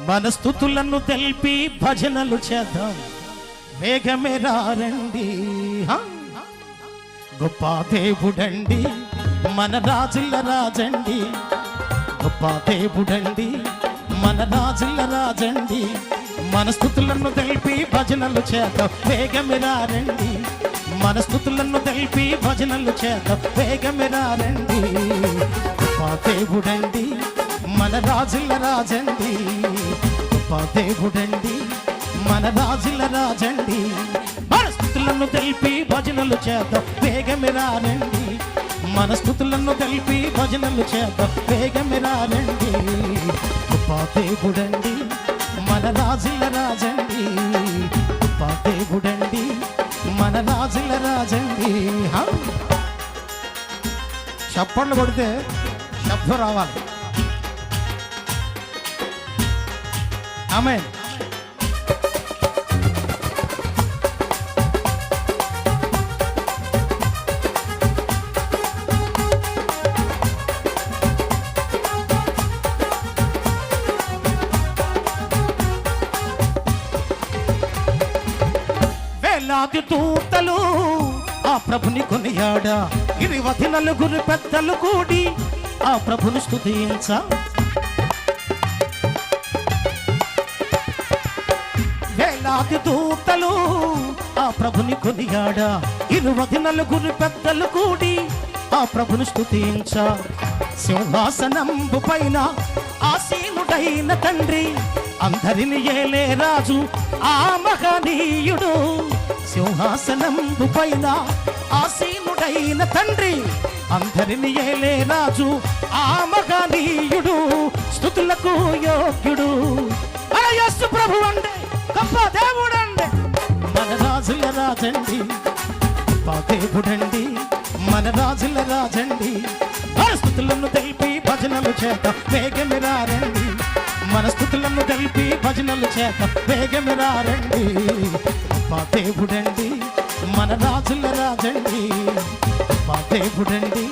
మన స్థుతులను తెలిపి భజనలు చేద్దాం. వేగమే రండి గొప్ప దేవుడండి. మన రాజుల రాజండి. గొప్ప దేవుడండి. మన రాజుల రాజండి. మన స్థుతులను తెలిపి భజనలు చేద్దాం. వేగమే రండి మన స్థుతులను తెలిపి భజనలు చేద్దాం. వేగమే రండి గొప్ప దేవుడండి. మన రాజుల రాజండి. గొప్ప దేవుడండి మన రాజుల రాజండి. మన స్థుతులను తెలిపి భజనలు చేద్దాం వేగమే రానండి మన స్థుతులను తెలిపి భజనలు చేద్దాం వేగమే రానండి గొప్ప దేవుడండి మన రాజుల రాజండి. గొప్ప దేవుడండి మన రాజుల రాజండి. చప్పట్లు కొడితే శబ్దం రావాలి. ఆమె వేలాది దూతలు ఆ ప్రభుని కొనియాడా? ఇరువది నలుగురు పెద్దలు కూడి ఆ ప్రభుని స్తుతించ వేలాది దూతలు ఆ ప్రభుని కొనియాడా? ఇరువది నలుగురు పెద్దలు కూడి ఆ ప్రభుని స్తుతించ. సింహాసనంబు పైన ఆసీనుడైన తండ్రి అందరిని ఏలే రాజు ఆ మహనీయుడు. సింహాసనంబు పైన ఆసీనుడైన తండ్రి అందరిని ఏలే రాజు ఆ మహనీయుడు స్థుతులకు యోగ్యుడు. మన ప్రభు అంటే గొప్ప దేవుడండి. మన రాజుల రాజండి గొప్ప దేవుడండి మన రాజుల రాజండి. మన తెలిపి భజనలు చేత వేగమిరారండి మనస్థుతులను తెలిపి భజనలు చేత వేగమిరారండి గొప్ప దేవుడండి మన రాజుల రాజండి. గొప్ప దేవుడండి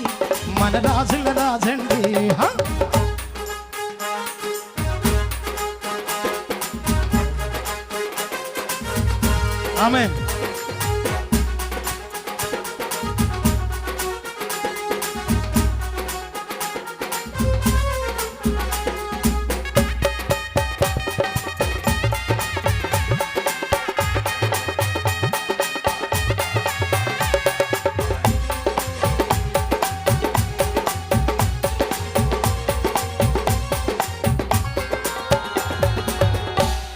మన రాజుల రాజండి. ఆమెన్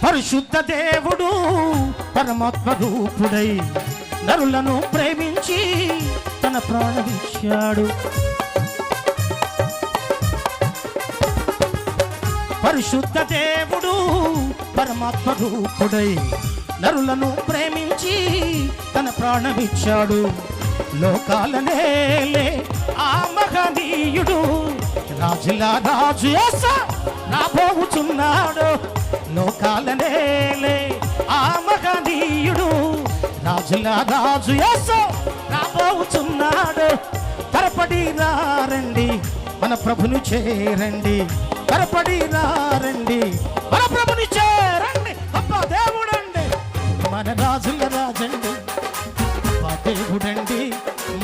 పరిశుద్ధ దేవుడు పరమాత్మ రూపుడై నరులను ప్రేమించి తన ప్రాణమిచ్చాడు పరిశుద్ధ దేవుడు పరమాత్మ రూపుడై నరులను ప్రేమించి తన ప్రాణమిచ్చాడు లోకాలనేలే ఆ మహనీయుడు రాజులా రాజు యేస రాబోచున్నాడు లోకాలనేలే ఆ నా రాజు యేస రాబోతున్నాడు. తరపడి రండి. మన ప్రభుని చేరండి. తరపడి రండి. మన ప్రభుని చేరండి. అబ్బా దేవుడండి. మన రాజుల రాజండి. అబ్బా దేవుడండి.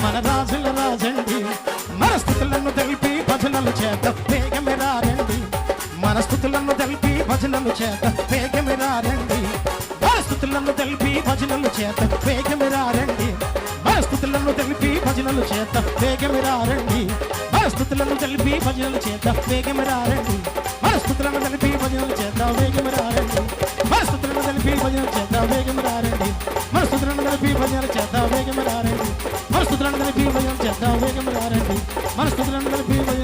మన రాజుల రాజండి. మన స్థుతులను తెలిపి భజనలు చేత వేగమే రండి. మన స్థుతులను తెలిపి భజనలు చేత వేగమే రండి. మనస్థుతులను తెలిపి భజనలు చేత. వేగమిరారండి రండి తెలిపి భజనలు చేత. వేగమిరారండి రండి తెలిపి భజనలు చేత. వేగమిరారండి రండి తెలిపి భజనలు చేత. వేగమిరారండి రండి తెలిపి భజనలు చేత. వేగమిరారండి రండి తెలిపి భజనలు చేత. వేగమిరారండి రండి తెలిపి భజనలు చేత. వేగమిరారండి రండి తెలిపి భజనలు